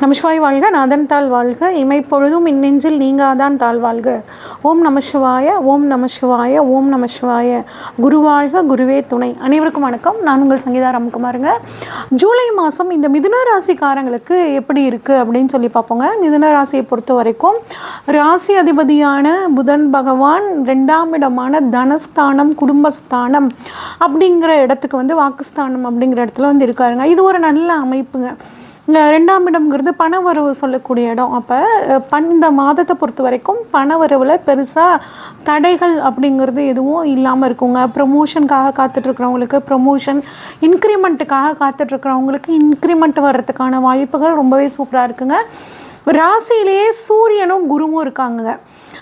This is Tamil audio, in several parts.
நமசிவாய் வாழ்க நாதன் தாழ் வாழ்க. இமைப்பொழுதும் இந்நெஞ்சில் நீங்காதான் தாழ் வாழ்க. ஓம் நமசிவாய ஓம் நமசிவாய ஓம் நமசிவாய. குரு வாழ்க குருவே துணை. அனைவருக்கும் வணக்கம். நான் உங்கள் சங்கீதா ராமகுமாருங்க. ஜூலை மாதம் இந்த மிதுன ராசிக்காரங்களுக்கு எப்படி இருக்குது அப்படின்னு சொல்லி பார்ப்போங்க. மிதுன ராசியை பொறுத்த வரைக்கும் ராசி அதிபதியான புதன் பகவான் ரெண்டாம் இடமான தனஸ்தானம் குடும்பஸ்தானம் அப்படிங்கிற இடத்துக்கு வந்து வாக்குஸ்தானம் அப்படிங்கிற இடத்துல வந்து இருக்காருங்க. இது ஒரு நல்ல அமைப்புங்க. ரெண்டாம் இடம்ங்கிறது பணவரவு சொல்லக்கூடிய இடம். அப்போ பண் இந்த மாதத்தை பொறுத்த வரைக்கும் பணவரவில் பெருசாக தடைகள் அப்படிங்கிறது எதுவும் இல்லாமல் இருக்குங்க. ப்ரமோஷனுக்காக காத்துட்ருக்கிறவங்களுக்கு ப்ரமோஷன் இன்க்ரிமெண்ட்டுக்காக காத்துட்ருக்கிறவங்களுக்கு இன்க்ரிமெண்ட் வர்றதுக்கான வாய்ப்புகள் ரொம்பவே சூப்பராக இருக்குங்க. ராசியிலேயே சூரியனும் குருவும் இருக்காங்க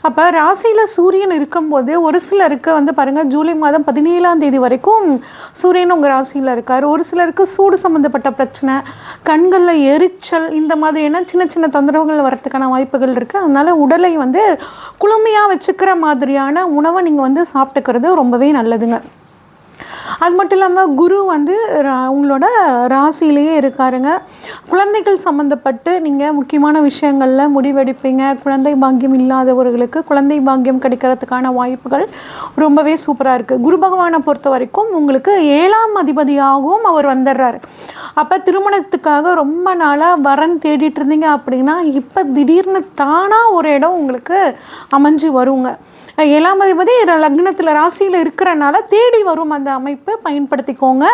அப்போ ராசியில் சூரியன் இருக்கும்போது ஒரு சிலருக்கு வந்து பாருங்கள் ஜூலை மாதம் பதினேழாம் தேதி வரைக்கும் சூரியன் உங்கள் ராசியில் இருக்கார். ஒரு சிலருக்கு சூடு சம்மந்தப்பட்ட பிரச்சனை கண்களில் எரிச்சல் இந்த மாதிரியான சின்ன சின்ன தொந்தரவுகள் வரத்துக்கான வாய்ப்புகள் இருக்குது அதனால் உடலை வந்து குளுமையாக வச்சுக்கிற மாதிரியான உணவை நீங்கள் வந்து சாப்பிட்டுக்கிறது ரொம்பவே நல்லதுங்க. அது மட்டும் இல்லாமல் குரு வந்து ரா- உங்களோட ராசியிலேயே இருக்காருங்க. குழந்தைகள் சம்மந்தப்பட்டு நீங்கள் முக்கியமான விஷயங்களில் முடிவெடுப்பீங்க. குழந்தை பாக்கியம் இல்லாதவர்களுக்கு குழந்தை பாக்கியம் கிடைக்கிறதுக்கான வாய்ப்புகள் ரொம்பவே சூப்பராக இருக்குது குரு பகவானை பொறுத்த வரைக்கும் உங்களுக்கு ஏழாம் அதிபதியாகவும் அவர் வந்துடுறாரு. அப்போ திருமணத்துக்காக ரொம்ப நாளாக வரன் தேடிட்டு இருந்தீங்க அப்படின்னா இப்போ திடீர்னு தானாக ஒரு இடம் உங்களுக்கு அமைஞ்சு வருங்க. ஏழாம் அதிபதி லக்னத்தில் ராசியில் இருக்கிறனால தேடி வரும் அந்த அமைப்பு பயன்படுத்திக்கோங்க.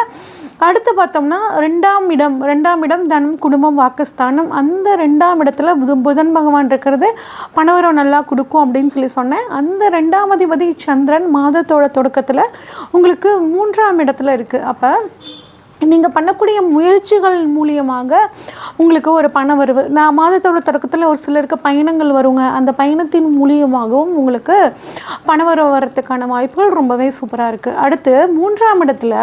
அடுத்து பார்த்தோம்னா ரெண்டாம் இடம் ரெண்டாம் இடம் தனம் குடும்பம் வாக்குஸ்தானம். அந்த ரெண்டாம் இடத்துல புது புதன் பகவான் இருக்கிறது பணவரம் நல்லா கொடுக்கும் அப்படின்னு சொல்லி சொன்னேன். அந்த ரெண்டாம் அதிபதி சந்திரன் மாதத்தோட தொடக்கத்தில் உங்களுக்கு மூன்றாம் இடத்துல இருக்குது அப்போ நீங்கள் பண்ணக்கூடிய முயற்சிகள் மூலியமாக உங்களுக்கு ஒரு பண வருவு நான் மாதத்தோட தொடக்கத்தில் ஒரு சிலருக்கு பயணங்கள் வருங்க. அந்த பயணத்தின் மூலியமாகவும் உங்களுக்கு பண வரவு வரத்துக்கான வாய்ப்புகள் ரொம்பவே சூப்பராக இருக்குது அடுத்து மூன்றாம் இடத்துல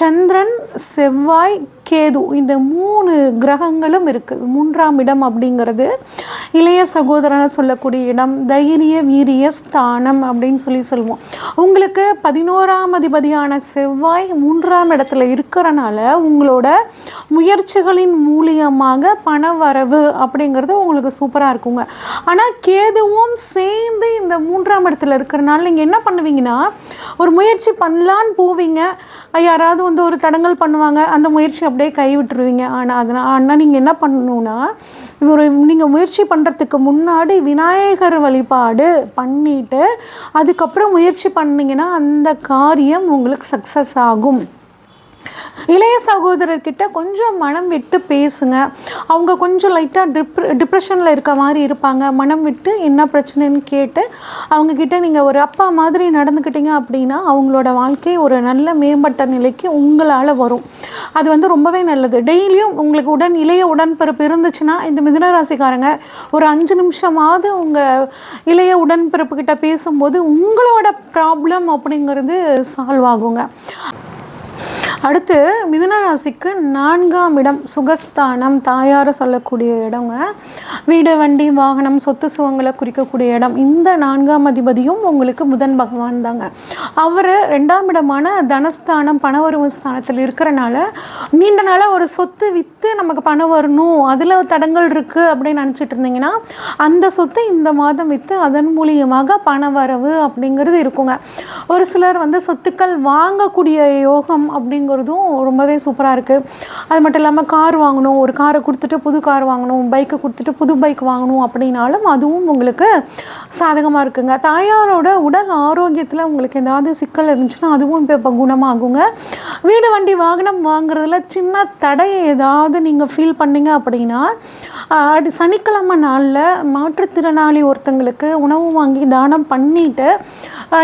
சந்திரன் செவ்வாய் கேது. இந்த மூணு கிரகங்களும் இருக்குது மூன்றாம் இடம் அப்படிங்கிறது இளைய சகோதரனை சொல்லக்கூடிய இடம். தைரிய வீரிய ஸ்தானம் அப்படின்னு சொல்லி சொல்லுவோம். உங்களுக்கு பதினோராம் அதிபதியான செவ்வாய் மூன்றாம் இடத்துல இருக்கிறனால உங்களோட முயற்சிகளின் மூலியமாக பண வரவு அப்படிங்கிறது உங்களுக்கு சூப்பராக இருக்குங்க. ஆனால் கேதுவும் சேர்ந்து இந்த மூன்றாம் இடத்துல இருக்கிறனால நீங்கள் என்ன பண்ணுவீங்கன்னா ஒரு முயற்சி பண்ணலான்னு போவீங்க. யாராவது வந்து ஒரு தடங்கல் பண்ணுவாங்க. அந்த முயற்சி அப்படியே கை விட்டுருவீங்க. ஆனால் அதனால் ஆனால் நீங்கள் என்ன பண்ணணும்னா ஒரு நீங்கள் முயற்சி பண்ணுறதுக்கு முன்னாடி விநாயகர் வழிபாடு பண்ணிவிட்டு அதுக்கப்புறம் முயற்சி பண்ணீங்கன்னா அந்த காரியம் உங்களுக்கு சக்ஸஸ் ஆகும். இளைய சகோதரர்கிட்ட கொஞ்சம் மனம் விட்டு பேசுங்க. அவங்க கொஞ்சம் லைட்டாக டிப்ர டிப்ரெஷனில் இருக்க மாதிரி இருப்பாங்க. மனம் விட்டு என்ன பிரச்சனைன்னு கேட்டு அவங்கக்கிட்ட நீங்கள் ஒரு அப்பா மாதிரி நடந்துக்கிட்டீங்க அப்படின்னா அவங்களோட வாழ்க்கை ஒரு நல்ல மேம்பட்ட நிலைக்கு உங்களால் வரும். அது வந்து ரொம்பவே நல்லது. டெய்லியும் உங்களுக்கு உடன் இளைய உடன்பிறப்பு இருந்துச்சுன்னா இந்த மிதனராசிக்காரங்க ஒரு அஞ்சு நிமிஷமாவது உங்கள் இளைய உடன்பிறப்புக்கிட்ட பேசும்போது உங்களோட ப்ராப்ளம் அப்படிங்கிறது சால்வ் ஆகுங்க. அடுத்து மிதுன ராசிக்கு நான்காம் இடம் சுகஸ்தானம் தாயார சொல்லக்கூடிய இடங்க. வீடு வண்டி வாகனம் சொத்து சுகங்களை குறிக்கக்கூடிய இடம். இந்த நான்காம் அதிபதியும் உங்களுக்கு புதன் பகவான் தாங்க. அவர் ரெண்டாம் இடமான தனஸ்தானம் பணவரவு ஸ்தானத்தில் இருக்கிறனால நீண்ட நாளாக ஒரு சொத்து விற்று நமக்கு பணம் வரணும் அதில் தடங்கள் இருக்குது அப்படின்னு நினச்சிட்டு இருந்தீங்கன்னா அந்த சொத்தை இந்த மாதம் விற்று அதன் மூலியமாக பண வரவு அப்படிங்கிறது இருக்குங்க. ஒரு சிலர் வந்து சொத்துக்கள் வாங்கக்கூடிய யோகம் அப்படிங்கிற வருதும் ரொம்பவே சூப்பராக இருக்குது அது மட்டும் இல்லாமல் கார் வாங்கணும் ஒரு காரை கொடுத்துட்டு புது கார் வாங்கணும் பைக்கை கொடுத்துட்டு புது பைக் வாங்கணும் அப்படின்னாலும் அதுவும் உங்களுக்கு சாதகமாக இருக்குங்க. தாயாரோட உடல் ஆரோக்கியத்தில் உங்களுக்கு ஏதாவது சிக்கல் இருந்துச்சுன்னா அதுவும் இப்போ இப்போ குணமாகுங்க. வீடு வண்டி வாகனம் வாங்குறதுல சின்ன தடை ஏதாவது நீங்கள் ஃபீல் பண்ணீங்க அப்படின்னா அது சனிக்கிழமை நாளில் மாற்றுத்திறனாளி ஒருத்தங்களுக்கு உணவு வாங்கி தானம் பண்ணிவிட்டு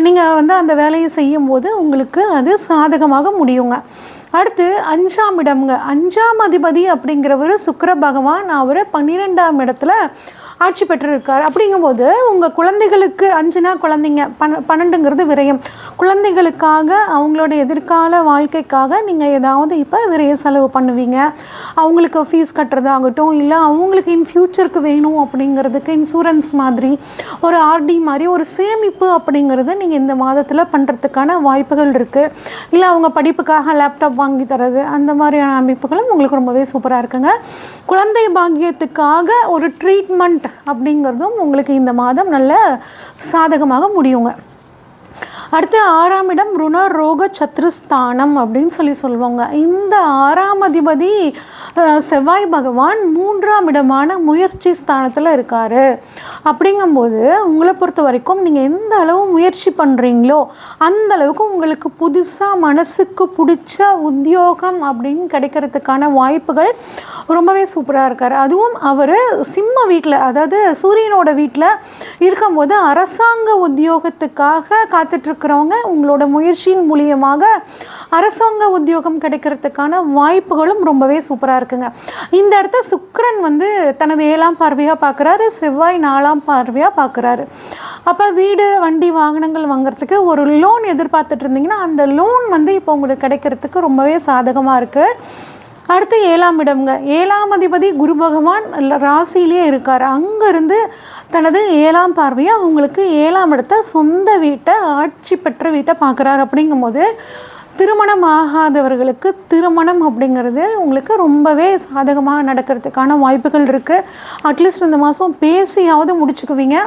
நீங்கள் வந்து அந்த வேலையை செய்யும்போது உங்களுக்கு அது சாதகமாக முடியுங்க. அடுத்து அஞ்சாம் இடம்ங்க. அஞ்சாம் அதிபதி அப்படிங்கிறவர் சுக்கர பகவான். அவர் பன்னிரெண்டாம் இடத்துல ஆட்சி பெற்றிருக்கார். அப்படிங்கும்போது உங்கள் குழந்தைகளுக்கு அஞ்சுனா குழந்தைங்க பன் பன்னெண்டுங்கிறது விரயம். குழந்தைகளுக்காக அவங்களோட எதிர்கால வாழ்க்கைக்காக நீங்கள் ஏதாவது இப்போ விரைய செலவு பண்ணுவீங்க. அவங்களுக்கு ஃபீஸ் கட்டுறதாகட்டும் இல்லை அவங்களுக்கு இன் ஃப்யூச்சருக்கு வேணும் அப்படிங்கிறதுக்கு இன்சூரன்ஸ் மாதிரி ஒரு ஆர்டி மாதிரி ஒரு சேமிப்பு அப்படிங்கிறத நீங்கள் இந்த மாதத்தில் பண்ணுறதுக்கான வாய்ப்புகள் இருக்குது இல்லை அவங்க படிப்புக்காக லேப்டாப் வாங்கி தரது அந்த மாதிரியான அமைப்புகளும் உங்களுக்கு ரொம்பவே சூப்பராக இருக்குங்க. குழந்தை பாக்கியத்துக்காக ஒரு ட்ரீட்மெண்ட் அப்படிங்கிறதும் உங்களுக்கு இந்த மாதம் நல்ல சாதகமாக முடியுங்க. அடுத்து ஆறாம் இடம் ருண ரோக சத்ருஸ்தானம் அப்படின்னு சொல்லி சொல்லுவாங்க. இந்த ஆறாம் அதிபதி செவ்வாய் பகவான் மூன்றாம் இடமான முயற்சி ஸ்தானத்தில் இருக்கார். அப்படிங்கும்போது உங்களை பொறுத்த வரைக்கும் நீங்கள் எந்த அளவு முயற்சி பண்ணுறீங்களோ அந்த அளவுக்கு உங்களுக்கு புதுசாக மனசுக்கு பிடிச்ச உத்தியோகம் அப்படின்னு கிடைக்கிறதுக்கான வாய்ப்புகள் ரொம்பவே சூப்பராக இருக்கார். அதுவும் அவர் சிம்ம வீட்டில் அதாவது சூரியனோட வீட்டில் இருக்கும்போது அரசாங்க உத்தியோகத்துக்காக இருக்கிறவங்க உங்களோட முயற்சியின் மூலியமாக அரசாங்க உத்தியோகம் கிடைக்கிறதுக்கான வாய்ப்புகளும் ரொம்பவே சூப்பராக இருக்குங்க. இந்த இடத்த சுக்கரன் வந்து தனது ஏழாம் பார்வையாக பார்க்குறாரு செவ்வாய் நாலாம் பார்வையாக பார்க்குறாரு. அப்போ வீடு வண்டி வாகனங்கள் வாங்குறதுக்கு ஒரு லோன் எதிர்பார்த்துட்டு இருந்தீங்கன்னா அந்த லோன் வந்து இப்போ உங்களுக்கு கிடைக்கிறதுக்கு ரொம்பவே சாதகமாக இருக்குது அடுத்து ஏழாம் இடம்ங்க. ஏழாம் அதிபதி குரு பகவான் ராசிலேயே ராசியிலே இருக்கார். அங்கேருந்து தனது ஏழாம் பார்வையை அவங்களுக்கு ஏழாம் இடத்த சொந்த வீட்டை ஆட்சி பெற்ற வீட்டை பார்க்குறாரு அப்படிங்கும்போது திருமணம் ஆகாதவர்களுக்கு திருமணம் அப்படிங்கிறது உங்களுக்கு ரொம்பவே சாதகமாக நடக்கிறதுக்கான வாய்ப்புகள் இருக்குது அட்லீஸ்ட் இந்த மாதம் பேசியாவது முடிச்சுக்குவீங்க.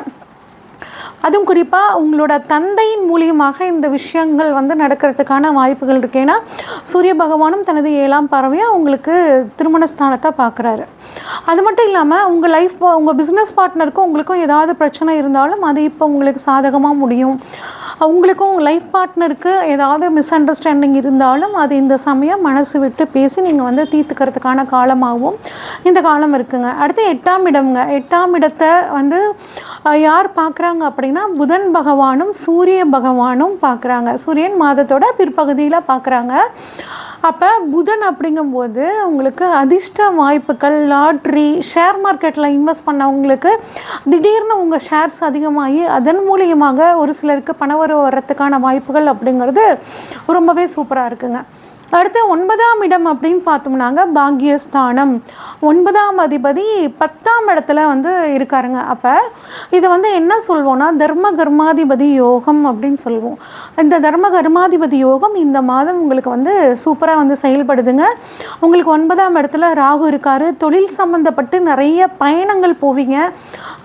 அதுவும் குறிப்பாக உங்களோட தந்தையின் மூலியமாக இந்த விஷயங்கள் வந்து நடக்கிறதுக்கான வாய்ப்புகள் இருக்கு. ஏன்னா சூரிய பகவானும் தனது ஏழாம் பறவையாக உங்களுக்கு திருமண ஸ்தானத்தை பார்க்குறாரு. அது மட்டும் இல்லாமல் உங்கள் லைஃப் உங்கள் பிஸ்னஸ் பார்ட்னருக்கும் உங்களுக்கும் ஏதாவது பிரச்சனை இருந்தாலும் அது இப்போ உங்களுக்கு சாதகமாக முடியும். உங்களுக்கும் உங்கள் லைஃப் பார்ட்னருக்கு ஏதாவது மிஸ் அண்டர்ஸ்டாண்டிங் இருந்தாலும் அது இந்த சமயம் மனசு விட்டு பேசி நீங்கள் வந்து தீர்த்துக்கிறதுக்கான காலமாகவும் இந்த காலம் இருக்குங்க. அடுத்து எட்டாம் இடம்ங்க. எட்டாம் இடத்தை வந்து யார் பார்க்குறாங்க அப்படின்னா புதன் பகவானும் சூரிய பகவானும் பார்க்குறாங்க. சூரியன் மாதத்தோட பிற்பகுதியில் பார்க்குறாங்க. அப்போ புதன் அப்படிங்கும்போது உங்களுக்கு அதிர்ஷ்ட வாய்ப்புகள் லாட்ரி ஷேர் மார்க்கெட்டில் இன்வெஸ்ட் பண்ணவங்களுக்கு திடீர்னு உங்கள் ஷேர்ஸ் அதிகமாகி அதன் மூலியமாக ஒரு சிலருக்கு பணவரவு வர்றதுக்கான வாய்ப்புகள் அப்படிங்கிறது ரொம்பவே சூப்பராக இருக்குங்க. அடுத்து ஒன்பதாம் இடம் அப்படின்னு பார்த்தோம்னாங்க பாக்யஸ்தானம். ஒன்பதாம் அதிபதி பத்தாம் இடத்துல வந்து இருக்காருங்க. அப்போ இதை வந்து என்ன சொல்வோம்னா தர்ம கர்மாதிபதி யோகம் அப்படின்னு சொல்லுவோம் இந்த தர்ம கர்மாதிபதி யோகம் இந்த மாதம் உங்களுக்கு வந்து சூப்பராக வந்து செயல்படுதுங்க. உங்களுக்கு ஒன்பதாம் இடத்துல ராகு இருக்காரு. தொழில் சம்மந்தப்பட்டு நிறைய பயணங்கள் போவீங்க.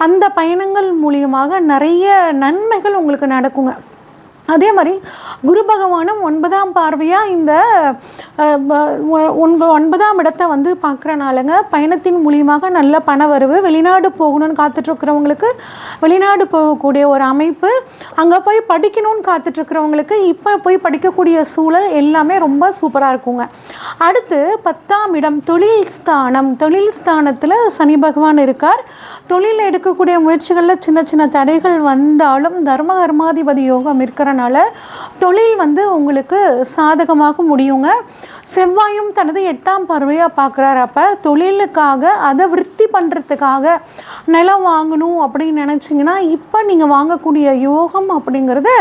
அந்த பயணங்கள் மூலியமாக நிறைய நன்மைகள் உங்களுக்கு நடக்குங்க. அதே மாதிரி குரு பகவானும் ஒன்பதாம் பார்வையாக இந்த அஹ், ஒன்பதாம் இடத்தை வந்து பார்க்குறனாலங்க பயணத்தின் மூலியமாக நல்ல பண வரவு வெளிநாடு போகணும்னு காத்துட்ருக்கிறவங்களுக்கு வெளிநாடு போகக்கூடிய ஒரு அமைப்பு அங்கே போய் படிக்கணும்னு காத்துட்ருக்கிறவங்களுக்கு இப்போ போய் படிக்கக்கூடிய சூழல் எல்லாமே ரொம்ப சூப்பராக இருக்குங்க. அடுத்து பத்தாம் இடம் தொழில் ஸ்தானம். தொழில் ஸ்தானத்தில் சனி பகவான் இருக்கார். தொழில் எடுக்கக்கூடிய முயற்சிகளில் சின்ன சின்ன தடைகள் வந்தாலும் தர்ம கர்மாதிபதி யோகம் இருக்கிறனால தொழில் வந்து உங்களுக்கு சாதகமாக முடியுங்க. செவ்வாயும் தனது எட்டாம் பார்வையாக பார்க்குறாரு. அப்போ தொழிலுக்காக அதை விருத்தி பண்ணுறதுக்காக நிலம் வாங்கணும் அப்படின்னு நினச்சிங்கன்னா இப்போ நீங்கள் வாங்கக்கூடிய யோகம் அப்படிங்கிறது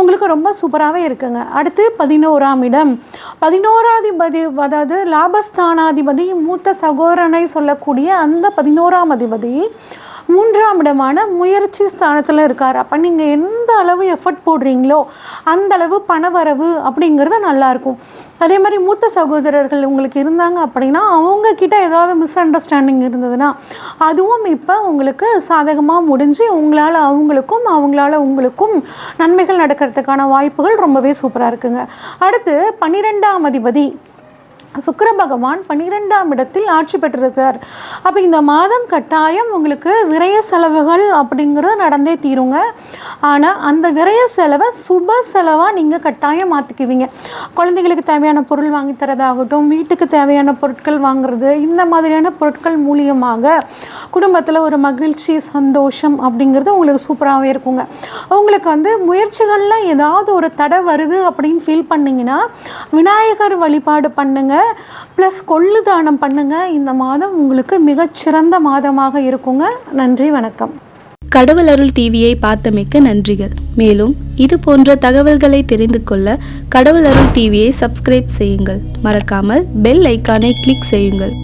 உங்களுக்கு ரொம்ப சூப்பராகவே இருக்குங்க. அடுத்து பதினோராம் இடம். பதினோராதிபதி அதாவது லாபஸ்தானாதிபதி மூத்த சகோதரனை சொல்லக்கூடிய அந்த பதினோராம் அதிபதி மூன்றாம் இடமான முயற்சி ஸ்தானத்தில் இருக்கார். அப்போ நீங்கள் எந்த அளவு எஃபர்ட் போடுறீங்களோ அந்த அளவு பணவரவு அப்படிங்கிறது நல்லாயிருக்கும் அதே மாதிரி மூத்த சகோதரர்கள் உங்களுக்கு இருந்தாங்க அப்படின்னா அவங்கக்கிட்ட ஏதாவது மிஸ் அண்டர்ஸ்டாண்டிங் இருந்ததுன்னா அதுவும் இப்போ உங்களுக்கு சாதகமாக முடிஞ்சு உங்களால் அவங்களுக்கும் அவங்களால உங்களுக்கும் நன்மைகள் நடக்கிறதுக்கான வாய்ப்புகள் ரொம்பவே சூப்பராக இருக்குங்க. அடுத்து பன்னிரெண்டாம் அதிபதி சுக்கர பகவான் பன்னிரெண்டாம் இடத்தில் ஆட்சி பெற்றிருக்கிறார். அப்போ இந்த மாதம் கட்டாயம் உங்களுக்கு விரய செலவுகள் அப்படிங்கிறது நடந்தே தீருங்க. ஆனால் அந்த விரய செலவை சுப செலவாக நீங்கள் கட்டாயம் மாற்றிக்குவீங்க குழந்தைகளுக்கு தேவையான பொருள் வாங்கி தரதாகட்டும் வீட்டுக்கு தேவையான பொருட்கள் வாங்குறது இந்த மாதிரியான பொருட்கள் மூலியமாக குடும்பத்தில் ஒரு மகிழ்ச்சி சந்தோஷம் அப்படிங்கிறது உங்களுக்கு சூப்பராகவே இருக்குங்க. உங்களுக்கு வந்து முயற்சிகளில் ஏதாவது ஒரு தடை வருது அப்படின்னு ஃபீல் பண்ணிங்கன்னா விநாயகர் வழிபாடு பண்ணுங்கள் ப்ளஸ் கொள்ளு தானம் பண்ணுங்கள் இந்த மாதம் உங்களுக்கு மிகச்சிறந்த மாதமாக இருக்குங்க. நன்றி வணக்கம். கடவுள் அருள் டிவியை பார்த்தமைக்க நன்றிகள். மேலும் இது போன்ற தகவல்களை தெரிந்து கொள்ள கடவுள் அருள் டிவியை சப்ஸ்கிரைப் செய்யுங்கள். மறக்காமல் பெல் ஐக்கானை கிளிக் செய்யுங்கள்.